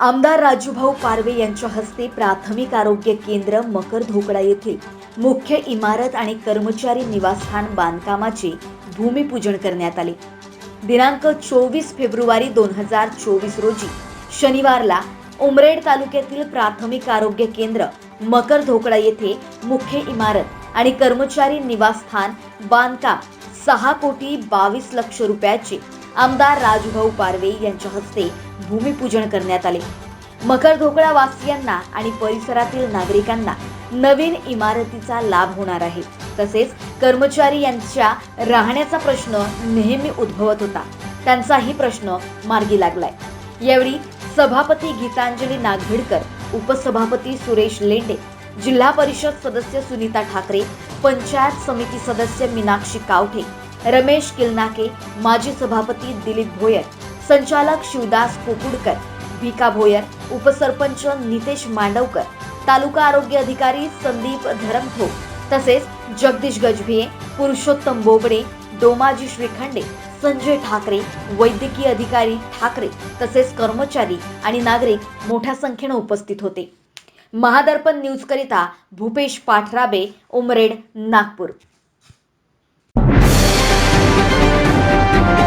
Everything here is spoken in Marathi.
आमदार राजूभाऊ पारवे यांच्या हस्ते प्राथमिक आरोग्य केंद्र मकर धोकडा येथील मुख्य इमारत आणि कर्मचारी निवासस्थान बांधकामाचे भूमिपूजन करण्यात आले. दिनांक चोवीस फेब्रुवारी दोन हजार चोवीस रोजी शनिवारला उमरेड तालुक्यातील प्राथमिक आरोग्य केंद्र मकर धोकडा येथे मुख्य इमारत आणि कर्मचारी निवासस्थान बांधकाम सहा कोटी बावीस लक्ष रुपयाचे आमदार राजूभाऊ पारवे यांच्या हस्ते भूमिपूजन करण्यात आले. मकर ढोकळा वासियांना आणि परिसरातील नागरिकांना नवीन इमारतीचा लाभ होणार आहे. तसेच कर्मचारी यांच्या राहण्याचा प्रश्न नेहमी उद्भवत होता. त्यांचाही प्रश्न मार्गी लागलाय. यावेळी सभापती गीतांजली नागभिडकर उपसभापती सुरेश लेंडे जिल्हा परिषद सदस्य सुनीता ठाकरे पंचायत समिती सदस्य मीनाक्षी कावठे रमेश किलनाके माजी सभापती दिलीप भोयर संचालक शिवदास कोकुडकर भिका भोयर उपसरपंच नितेश मांडवकर तालुका आरोग्य अधिकारी संदीप धरमथो तसेच जगदीश गजभिये पुरुषोत्तम बोबडे डोमाजी श्रीखंडे संजय ठाकरे वैद्यकीय अधिकारी ठाकरे तसेच कर्मचारी आणि नागरिक मोठ्या संख्येनं उपस्थित होते. महादर्पण न्यूज करिता भूपेश पाठराबे उमरेड नागपूर. Thank you.